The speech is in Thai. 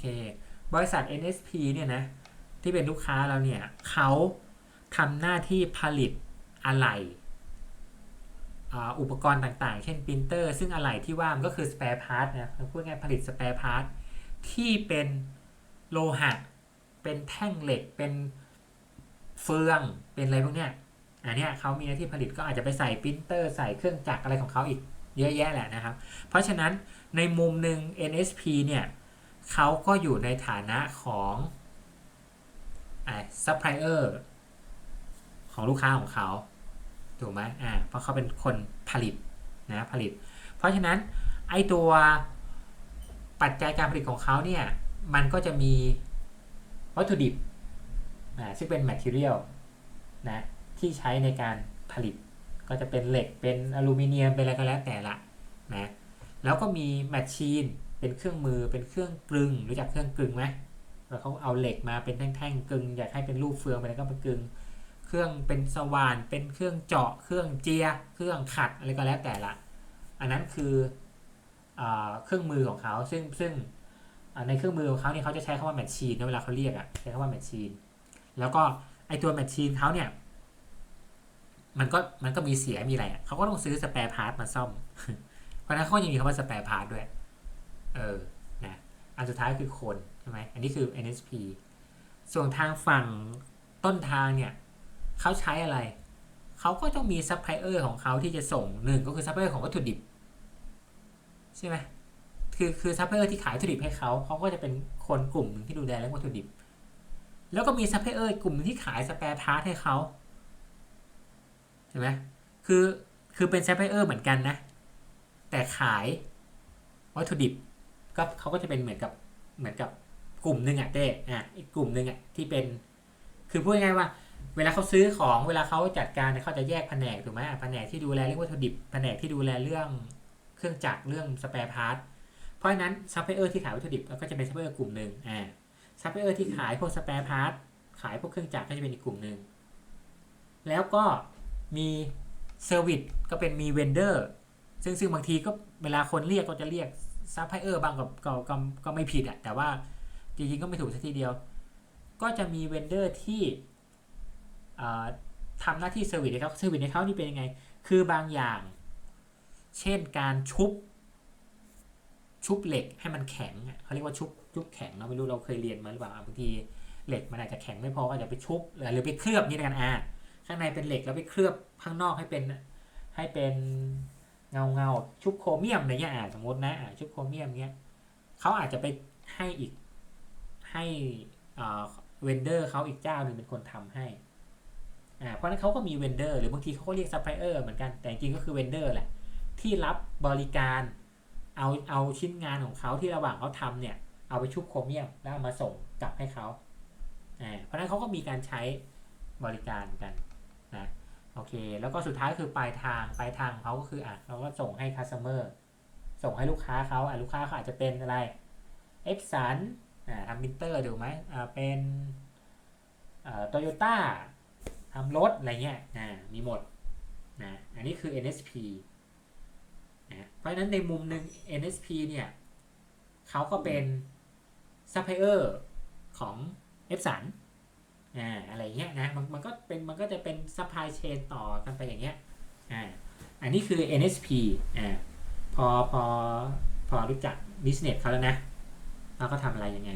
เค บริษัท NSP เนี่ยนะที่เป็นลูกค้าเราเนี่ยเขาทำหน้าที่ผลิตอะไหล่อุปกรณ์ต่างๆ เช่นปรินเตอร์ ซึ่งอะไหล่ที่ว่ามันก็คือ spare part นะพูดง่ายผลิต spare part ที่เป็นโลหะ เป็นแท่งเหล็ก เป็นเฟือง เป็นอะไรพวกเนี้ย อันเนี้ยเขามีหน้าที่ผลิตก็อาจจะไปใส่ปรินเตอร์ ใส่เครื่องจักรอะไรของเขาอีกเยอะแยะแหละนะครับ เพราะฉะนั้นในมุมหนึ่ง NSP เนี่ย เขาก็อยู่ในฐานะของไอ่าซัพพลายเออร์ของลูกค้าของเขาถูกไหมอ่าเพราะเขาเป็นคนผลิตนะผลิต เพราะฉะนั้นไอตัวปัจจัยการผลิตของเขาเนี่ยมันก็จะมีวัตถุดิบอ่าซึ่งเป็น material นะที่ใช้ในการผลิต ก็จะเป็นเหล็กเป็นอลูมิเนียมเป็นอะไรก็แล้วแต่ละนะแล้วก็มีแมชชีน เป็นเครื่องมือเป็นเครื่องกลึงรู้จักเครื่องกลึงไหมแล้วเขาเอาเหล็กมาเป็นแท่งๆกลึง อยากให้เป็นรูปเฟืองไปแล้วก็มากลึง เครื่องเป็นสว่านเป็นเครื่องเจาะ เครื่องเจีย เครื่องขัดอะไรก็แล้วแต่ละ อันนั้นคืออเครื่องมือของเขาซึ่งซึ่งในเครื่องมือของเขาเนี่ยเขาจะใช้คำว่าแมชชีนเวลาเขาเรียกอะใช้คำว่าแมชชีนแล้วก็ไอตัวแมชชีนเขาเนี่ยมันก็มันก็มีเสียมีอะไรเขาก็ต้องซื้อสแปร์พาร์ทมาซ่อม เพราะนั้นเขายังมีคำว่าสแปร์พาร์ทด้วย เออนะอันสุดท้ายคือคนใช่ไหมอันนี้คือ NSP ส่วนทางฝั่งต้นทางเนี่ยเขาใช้อะไรเขาก็ต้องมีซัพพลายเออร์ของเขาที่จะส่งหนึ่งก็คือซัพพลายเออร์ของวัตถุดิบใช่ไหมคือคือซัพพลายเออร์ที่ขายวัตถุดิบให้เขาเขาก็จะเป็นคนกลุ่มหนึ่งที่ดูแลเรื่องวัตถุดิบ แล้วก็มีซัพพลายเออร์กลุ่มหนึ่งที่ขายสแปร์พาร์ทให้เขาใช่ไหมคือคือเป็นซัพพลายเออร์เหมือนกันนะ แต่ขายวัตถุดิบ ก็เขาก็จะเป็นเหมือนกับเหมือนกับกลุ่มหนึ่งอะเต้อะอีกกลุ่มหนึ่งอะที่เป็น คือพูดง่ายๆว่า เวลาเขาซื้อของเวลาเขาจัดการเนี่ยเขาจะแยกแผนกถูกไหมแผนกที่ดูแลเรื่องวัตถุดิบแผนกที่ดูแลเรื่องเครื่องจักรเรื่องสเปร์พาร์ทเพราะฉะนั้นซัพพลายเออร์ที่ขายวัตถุดิบก็จะเป็นซัพพลายเออร์กลุ่มหนึ่งอ่าซัพพลายเออร์ที่ขายพวกสเปร์พาร์ทขายพวกเครื่องจักรก็จะเป็นอีกกลุ่มหนึ่งแล้วก็มีเซอร์วิสก็เป็นมีเวนเดอร์ซึ่งซึ่งบางทีก็เวลาคนเรียกก็จะเรียก ซัพพลายเออร์บางก็ก็ก็ก็ไม่ผิดอะแต่ว่าจริงๆ ก็ไม่ถูกสักทีเดียว ก็จะมีเวนเดอร์ที่ทำหน้าที่เซอร์วิสให้เขาเซอร์วิสให้เขานี่เป็นยังไง คือบางอย่าง เช่นการชุบ ชุบเหล็กให้มันแข็งเขาเรียกว่าชุบชุบแข็งเนาะไม่รู้เราเคยเรียนมาหรือเปล่าบางทีเหล็กมันอาจจะแข็งไม่พอก็อาจจะไปชุบหรือไปเคลือบนี่ละกันอะข้างในเป็นเหล็กแล้วไปเคลือบข้างนอกให้เป็นให้เป็น เงาเงาชุบโครเมียมอะไรเงี้ยอะสมมตินะอะชุบโครเมียมเงี้ยเขาอาจจะไปให้อีกให้อ่าเวนเดอร์เขาอีกเจ้าหนึ่งเป็นคนทำให้อ่าเพราะฉะนั้นเขาก็มีเวนเดอร์หรือบางทีเขาก็เรียกซัพพลายเออร์เหมือนกันแต่จริงก็คือเวนเดอร์แหละที่รับบริการเอาเอาชิ้นงานของเขาที่ระหว่างเขาทำเนี่ยเอาไปชุบโครเมียมแล้วเอามาส่งกลับให้เขาอ่าเพราะฉะนั้นเขาก็มีการใช้บริการกันนะ โอเค แล้วก็สุดท้ายคือปลายทาง ปลายทางเขาก็คืออะเราก็ส่งให้ customer ส่งให้ลูกค้าเขาอะลูกค้าเขาอาจจะเป็นอะไรเอ็กสันอ่าทำมิเตอร์ถูกไหมอ่าเป็นอ่าโตโยต้าทำรถอะไรเงี้ยอ่ามีหมดนะอันนี้คือ NSP นะเพราะฉะนั้นในมุมหนึ่ง NSP เนี่ยเขาก็เป็นซัพพลายเออร์ของ f สัน อ่าอะไรเงี้ยนะมันมันก็เป็นมันก็จะเป็นซัพพลายเชนต่อกันไปอย่างเงี้ยอ่าอันนี้คือ NSP อ่าพอพอพอรู้จัก business เขาแล้วนะว่าเขาทำอะไรยังไง